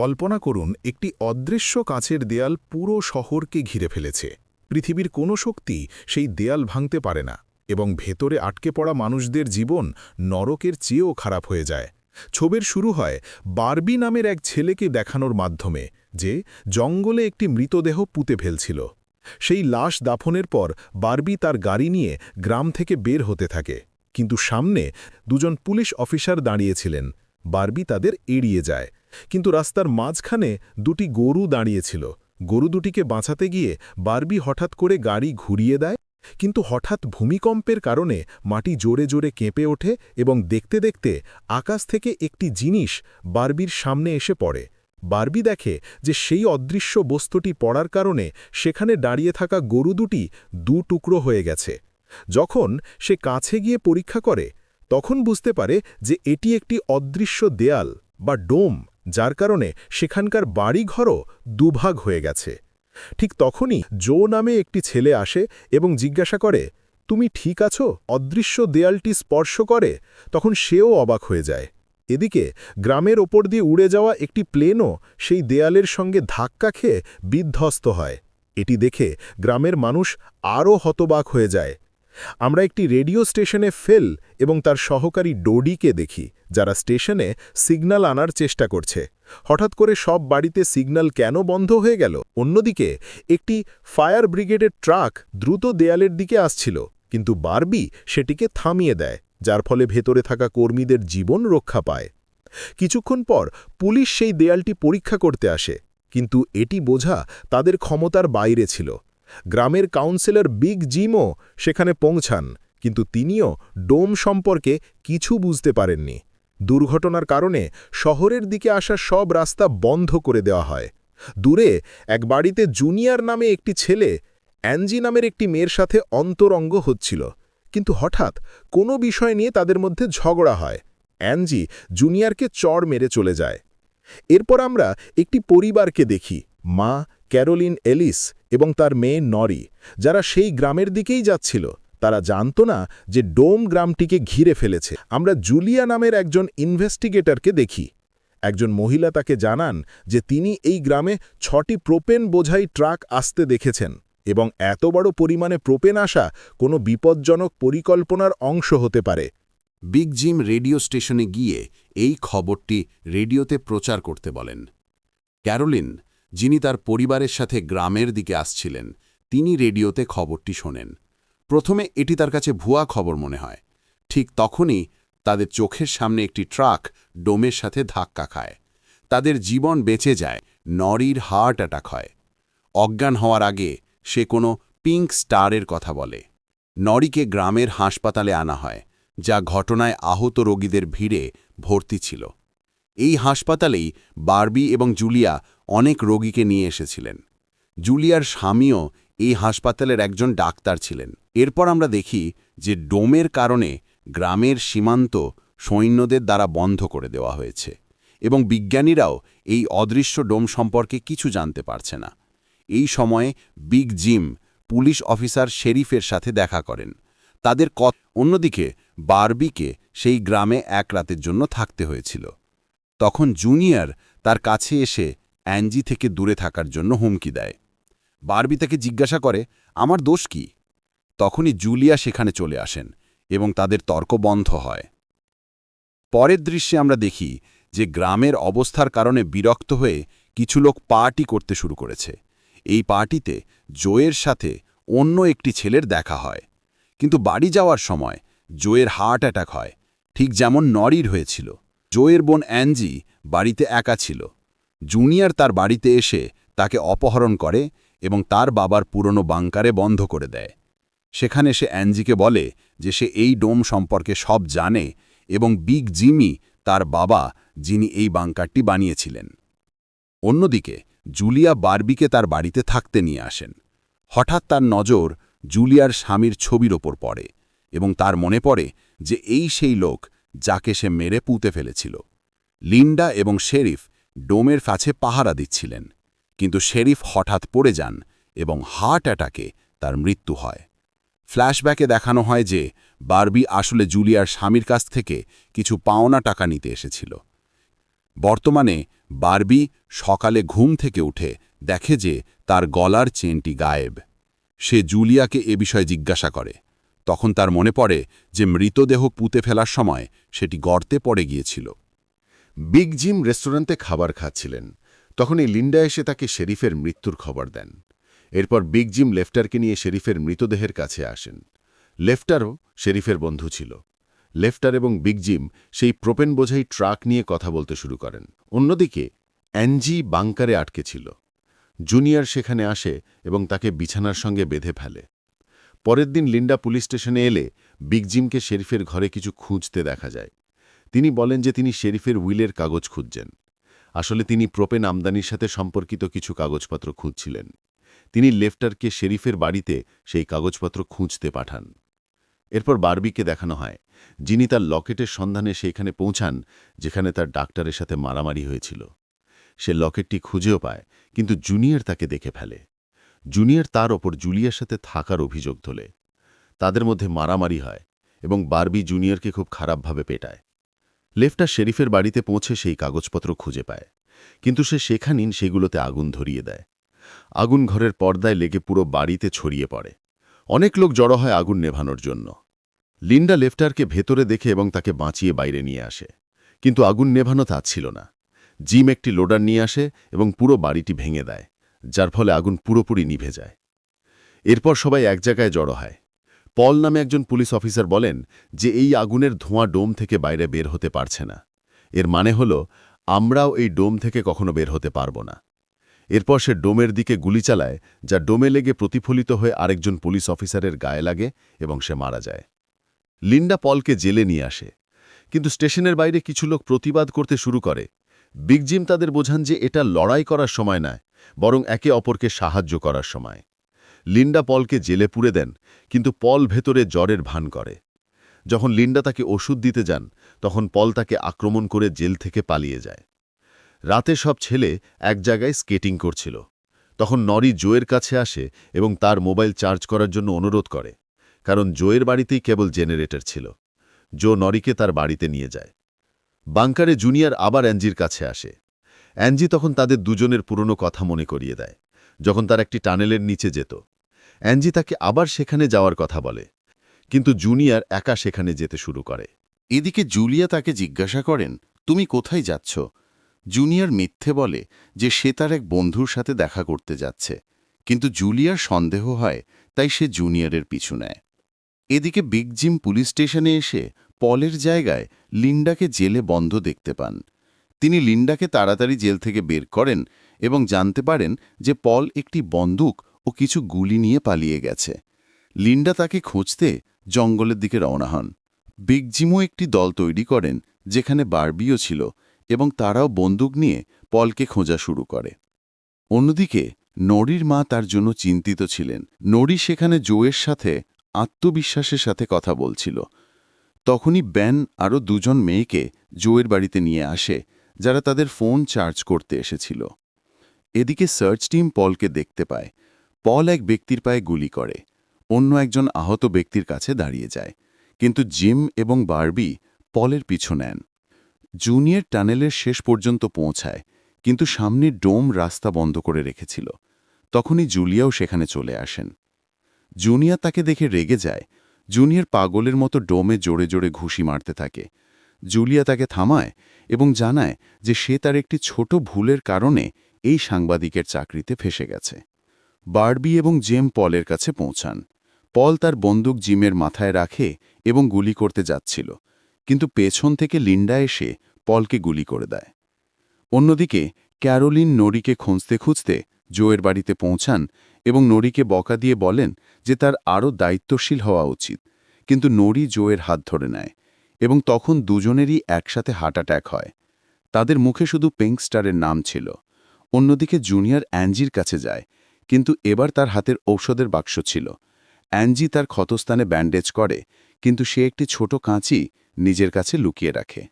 কল্পনা করুন, একটি অদৃশ্য কাঁচের দেয়াল পুরো শহরকে ঘিরে ফেলেছে। পৃথিবীর কোনো শক্তি সেই দেয়াল ভাঙতে পারে না এবং ভেতরে আটকে পড়া মানুষদের জীবন নরকের চেয়েও খারাপ হয়ে যায়। ছবির শুরু হয় বারবি নামের এক ছেলেকে দেখানোর মাধ্যমে, যে জঙ্গলে একটি মৃতদেহ পুঁতে ফেলছিল। সেই লাশ দাফনের পর বারবি তার গাড়ি নিয়ে গ্রাম থেকে বের হতে থাকে। কিন্তু সামনে দুজন পুলিশ অফিসার দাঁড়িয়েছিলেন বারবি তাদের এড়িয়ে যায়। কিন্তু রাস্তার মাঝখানে দুটি গরু দাঁড়িয়েছিল। গরু দুটিকে বাঁচাতে গিয়ে বারবি হঠাৎ করে গাড়ি ঘুরিয়ে দেয়। কিন্তু হঠাৎ ভূমিকম্পের কারণে মাটি জোরে জোরে কেঁপে ওঠে এবং দেখতে দেখতে আকাশ থেকে একটি জিনিস বারবির সামনে এসে পড়ে। বারবি দেখে যে সেই অদৃশ্য বস্তুটি পড়ার কারণে সেখানে দাঁড়িয়ে থাকা গরু দুটি দু টুকরো হয়ে গেছে। যখন সে কাছে গিয়ে পরীক্ষা করে তখন বুঝতে পারে যে এটি একটি অদৃশ্য দেয়াল বা ডোম, যার কারণে সেখানকার বাড়িঘরও দুভাগ হয়ে গেছে। ঠিক তখনই জো নামে একটি ছেলে আসে এবং জিজ্ঞাসা করে, তুমি ঠিক আছো? অদৃশ্য দেয়ালটি স্পর্শ করে? তখন সেও অবাক হয়ে যায়। এদিকে গ্রামের ওপর দিয়ে উড়ে যাওয়া একটি প্লেনও সেই দেয়ালের সঙ্গে ধাক্কা খেয়ে বিধ্বস্ত হয়। এটি দেখে গ্রামের মানুষ আরও হতবাক হয়ে যায়। আমরা একটি রেডিও স্টেশনে ফেল এবং তার সহকারী ডোডিকে দেখি, যারা স্টেশনে সিগন্যাল আনার চেষ্টা করছে। হঠাৎ করে সব বাড়িতে সিগন্যাল কেন বন্ধ হয়ে গেল? অন্যদিকে, একটি ফায়ার ব্রিগেডের ট্রাক দ্রুত দেয়ালের দিকে আসছিল, কিন্তু বারবি সেটিকে থামিয়ে দেয়, যার ফলে ভেতরে থাকা কর্মীদের জীবন রক্ষা পায়। কিছুক্ষণ পর পুলিশ সেই দেয়ালটি পরীক্ষা করতে আসে, কিন্তু এটি বোঝা তাদের ক্ষমতার বাইরে ছিল। গ্রামের কাউন্সিলর বিগ জিমও সেখানে পৌঁছান, কিন্তু তিনিও ডোম সম্পর্কে কিছু বুঝতে পারেননি। দুর্ঘটনার কারণে শহরের দিকে আসা সব রাস্তা বন্ধ করে দেওয়া হয়। দূরে এক বাড়িতে জুনিয়র নামে একটি ছেলে অ্যাঞ্জি নামের একটি মেয়ের সাথে অন্তরঙ্গ হচ্ছিল, কিন্তু হঠাৎ কোনো বিষয় নিয়ে তাদের মধ্যে ঝগড়া হয়। অ্যাঞ্জি জুনিয়রকে চড় মেরে চলে যায়। এরপর আমরা একটি পরিবারকে দেখি, মা ক্যারোলিন এলিস এবং তার মেয়ে নরি, যারা সেই গ্রামের দিকেই যাচ্ছিল। তারা জানত না যে ডোম গ্রামটিকে ঘিরে ফেলেছে। আমরা জুলিয়া নামের একজন ইনভেস্টিগেটরকে দেখি। একজন মহিলা তাকে জানান যে তিনি এই গ্রামে ছটি প্রোপেন বোঝাই ট্রাক আসতে দেখেছেন এবং এত বড় পরিমাণে প্রোপেন আসা কোনো বিপজ্জনক পরিকল্পনার অংশ হতে পারে। বিগ জিম রেডিও স্টেশনে গিয়ে এই খবরটি রেডিওতে প্রচার করতে বলেন। ক্যারোলিন যিনি তার পরিবারের সাথে গ্রামের দিকে আসছিলেন, তিনি রেডিওতে খবরটি শোনেন। প্রথমে এটি তার কাছে ভুয়া খবর মনে হয়। ঠিক তখনই তাদের চোখের সামনে একটি ট্রাক ডোমের সাথে ধাক্কা খায়। তাদের জীবন বেঁচে যায়, নরির হার্ট অ্যাটাক হয়। অজ্ঞান হওয়ার আগে সে কোনো পিঙ্ক স্টারের কথা বলে। নরিকে গ্রামের হাসপাতালে আনা হয়, যা ঘটনায় আহত রোগীদের ভিড়ে ভর্তি ছিল। এই হাসপাতালেই বারবি এবং জুলিয়া অনেক রোগীকে নিয়ে এসেছিলেন। জুলিয়ার স্বামীও এই হাসপাতালের একজন ডাক্তার ছিলেন। এরপর আমরা দেখি যে ডোমের কারণে গ্রামের সীমান্ত সৈন্যদের দ্বারা বন্ধ করে দেওয়া হয়েছে এবং বিজ্ঞানীরাও এই অদৃশ্য ডোম সম্পর্কে কিছু জানতে পারছে না। এই সময়ে বিগ জিম পুলিশ অফিসার শেরিফের সাথে দেখা করেন। তাদের কত অন্যদিকে বারবিকে সেই গ্রামে এক রাতের জন্য থাকতে হয়েছিল। তখন জুনিয়র তার কাছে এসে অ্যাঞ্জি থেকে দূরে থাকার জন্য হুমকি দেয়। বারবি তাকে জিজ্ঞাসা করে, আমার দোষ কি? তখনই জুলিয়া সেখানে চলে আসেন এবং তাদের তর্ক বন্ধ হয়। পরের দৃশ্যে আমরা দেখি যে গ্রামের অবস্থার কারণে বিরক্ত হয়ে কিছু লোক পার্টি করতে শুরু করেছে। এই পার্টিতে জোয়ের সাথে অন্য একটি ছেলের দেখা হয়। কিন্তু বাড়ি যাওয়ার সময় জোয়ের হার্ট অ্যাটাক হয়, ঠিক যেমন নরির হয়েছিল। জোয়ের বোন অ্যাঞ্জি বাড়িতে একা ছিল। জুনিয়র তার বাড়িতে এসে তাকে অপহরণ করে এবং তার বাবার পুরনো বাংকারে বন্ধ করে দেয়। সেখানে সে অ্যাঞ্জিকে বলে যে সে এই ডোম সম্পর্কে সব জানে এবং বিগ জিমি তার বাবা যিনি এই বাংকারটি বানিয়েছিলেন। অন্যদিকে জুলিয়া বারবিকে তার বাড়িতে থাকতে নিয়ে আসেন। হঠাৎ তার নজর জুলিয়ার স্বামীর ছবির ওপর পড়ে এবং তার মনে পড়ে যে এই সেই লোক যাকে সে মেরে পুঁতে ফেলেছিল। লিন্ডা এবং শেরিফ ডোমের কাছে পাহারা দিচ্ছিলেন, কিন্তু শেরিফ হঠাৎ পড়ে যান এবং হার্ট অ্যাটাকে তার মৃত্যু হয়। ফ্ল্যাশব্যাকে দেখানো হয় যে বারবি আসলে জুলিয়ার স্বামীর কাছ থেকে কিছু পাওনা টাকা নিতে এসেছিল। বর্তমানে বারবি সকালে ঘুম থেকে উঠে দেখে যে তার গলার চেনটি গায়েব। সে জুলিয়াকে এ বিষয়ে জিজ্ঞাসা করে তখন তার মনে পড়ে যে মৃতদেহ পুঁতে ফেলার সময় সেটি গর্তে পড়ে গিয়েছিল। বিগ জিম রেস্টুরেন্টে খাবার খাচ্ছিলেন। তখনই লিন্ডা এসে তাকে শেরিফের মৃত্যুর খবর দেন। এরপর বিগ জিম লেফটারকে নিয়ে শেরিফের মৃতদেহের কাছে আসেন। লেফটারও শেরিফের বন্ধু ছিল। লেফটার এবং বিগ জিম সেই প্রোপেন বোঝাই ট্রাক নিয়ে কথা বলতে শুরু করেন। অন্যদিকে অ্যাঞ্জি বাংকারে আটকে ছিল। জুনিয়র সেখানে আসে এবং তাকে বিছানার সঙ্গে বেঁধে ফেলে। পরের দিন লিন্ডা পুলিশ স্টেশনে এলে বিগ জিমকে শেরিফের ঘরে কিছু খুঁজতে দেখা যায়। তিনি বলেন যে তিনি শেরিফের উইলের কাগজ খুঁজছেন। আসলে তিনি প্রোপেন আমদানির সাথে সম্পর্কিত কিছু কাগজপত্র খুঁজছিলেন। তিনি লেফটারকে শেরিফের বাড়িতে সেই কাগজপত্র খুঁজতে পাঠান। এরপর বারবিকে দেখানো হয়, যিনি তার লকেটের সন্ধানে সেইখানে পৌঁছান, যেখানে তার ডাক্তারের সাথে মারামারি হয়েছিল। সে লকেটটি খুঁজেও পায়, কিন্তু জুনিয়র তাকে দেখে ফেলে। জুনিয়র তার ওপর জুলিয়ার সাথে থাকার অভিযোগ তোলে। তাদের মধ্যে মারামারি হয় এবং বারবি জুনিয়রকে খুব খারাপভাবে পেটায়। লেফটা শেরিফের বাড়িতে পৌঁছে সেই কাগজপত্র খুঁজে পায়, কিন্তু সে সেখানেই সেগুলোতে আগুন ধরিয়ে দেয়। আগুন ঘরের পর্দায় লেগে পুরো বাড়িতে ছড়িয়ে পড়ে। অনেক লোক জড়ো হয় আগুন নেভানোর জন্য। লিন্ডা লেফটারকে ভেতরে দেখে এবং তাকে বাঁচিয়ে বাইরে নিয়ে আসে। কিন্তু আগুন নেভানো তা ছিল না। জিম একটি লোডার নিয়ে আসে এবং পুরো বাড়িটি ভেঙে দেয়। যার ফলে আগুন পুরোপুরি নিভে যায়। এরপর সবাই এক জায়গায় জড়ো হয়। পল নামে একজন পুলিশ অফিসার বলেন যে এই আগুনের ধোঁয়া ডোম থেকে বাইরে বের হতে পারছে না। এর মানে হল, আমরাও এই ডোম থেকে কখনো বের হতে পারব না। এরপর সে ডোমের দিকে গুলি চালায়, যা ডোমে লেগে প্রতিফলিত হয়ে আরেকজন পুলিশ অফিসারের গায়ে লাগে এবং সে মারা যায়। লিন্ডা পলকে জেলে নিয়ে আসে। কিন্তু স্টেশনের বাইরে কিছু লোক প্রতিবাদ করতে শুরু করে। বিগ জিম তাদের বোঝান যে এটা লড়াই করার সময় নয় বরং একে অপরকে সাহায্য করার সময়। লিন্ডা পলকে জেলে পুরে দেন, কিন্তু পল ভেতরে জ্বরের ভান করে। যখন লিন্ডা তাকে ওষুধ দিতে যান, তখন পল তাকে আক্রমণ করে জেল থেকে পালিয়ে যায়। রাতে সব ছেলে এক জায়গায় স্কেটিং করছিল। তখন নরি জোয়ের কাছে আসে এবং তার মোবাইল চার্জ করার জন্য অনুরোধ করে, কারণ জোয়ের বাড়িতেই কেবল জেনারেটর ছিল। জো নরিকে তার বাড়িতে নিয়ে যায়। বাংকারে জুনিয়র আবার অ্যাঞ্জির কাছে আসে। অ্যাঞ্জি তখন তাদের দুজনের পুরনো কথা মনে করিয়ে দেয়, যখন তার একটি টানেলের নিচে যেত। অ্যাঞ্জি তাকে আবার সেখানে যাওয়ার কথা বলে, কিন্তু জুনিয়র একা সেখানে যেতে শুরু করে। এদিকে জুলিয়া তাকে জিজ্ঞাসা করেন, তুমি কোথায় যাচ্ছ? জুনিয়র মিথ্যে বলে যে সে তার এক বন্ধুর সাথে দেখা করতে যাচ্ছে, কিন্তু জুলিয়ার সন্দেহ হয়, তাই সে জুনিয়রের পিছু নেয়। এদিকে বিগ জিম পুলিশ স্টেশনে এসে পলের জায়গায় লিন্ডাকে জেলে বন্ধ দেখতে পান। তিনি লিন্ডাকে তাড়াতাড়ি জেল থেকে বের করেন এবং জানতে পারেন যে পল একটি বন্দুক ও কিছু গুলি নিয়ে পালিয়ে গেছে। লিন্ডা তাকে খুঁজতে জঙ্গলের দিকে রওনা হন। বিগ জিমও একটি দল তৈরি করেন, যেখানে বারবিও ছিল এবং তারাও বন্দুক নিয়ে পলকে খোঁজা শুরু করে। অন্যদিকে নড়ির মা তার জন্য চিন্তিত ছিলেন। নড়ি সেখানে জোয়ের সাথে, আত্মবিশ্বাসের সাথে কথা বলছিল। তখনই ব্যান আরও দুজন মেয়েকে জোয়ের বাড়িতে নিয়ে আসে যারা তাদের ফোন চার্জ করতে এসেছিল। এদিকে সার্চ টিম পলকে দেখতে পায়। পল এক ব্যক্তির পায়ে গুলি করে। অন্য একজন আহত ব্যক্তির কাছে দাঁড়িয়ে যায়। কিন্তু জিম এবং বার্বি পলের পিছু নেন। জুনিয়র টানেলের শেষ পর্যন্ত পৌঁছায়, কিন্তু সামনে ডোম রাস্তা বন্ধ করে রেখেছিল। তখনই জুলিয়াও সেখানে চলে আসেন। জুনিয়া তাকে দেখে রেগে যায়। জুনিয়র পাগলের মতো ডোমে জোরে জোরে ঘুষি মারতে থাকে। জুলিয়া তাকে থামায় এবং জানায় যে সে তার একটি ছোট ভুলের কারণে এই সাংবাদিকের চাকরিতে ফেসে গেছে। বার্বি এবং জেম পলের কাছে পৌঁছান। পল তার বন্দুক জিমের মাথায় রাখে এবং গুলি করতে যাচ্ছিল, কিন্তু পেছন থেকে লিন্ডা এসে পলকে গুলি করে দেয়। অন্যদিকে ক্যারোলিন নরিকে খুঁজতে খুঁজতে জোয়ের বাড়িতে পৌঁছান এবং নরিকে বকা দিয়ে বলেন যে তার আরও দায়িত্বশীল হওয়া উচিত, কিন্তু নরি জোয়ের হাত ধরে নেয় এবং তখন দুজনেরই একসাথে হার্ট অ্যাট্যাক হয়। তাদের মুখে শুধু পিঙ্ক স্টারের নাম ছিল। অন্যদিকে জুনিয়র অ্যাঞ্জির কাছে যায়, কিন্তু এবার তার হাতের ঔষধের বাক্স ছিল। অ্যাঞ্জি তার ক্ষতস্থানে ব্যান্ডেজ করে, কিন্তু সে একটি ছোট কাঁচি নিজের কাছে লুকিয়ে রাখে।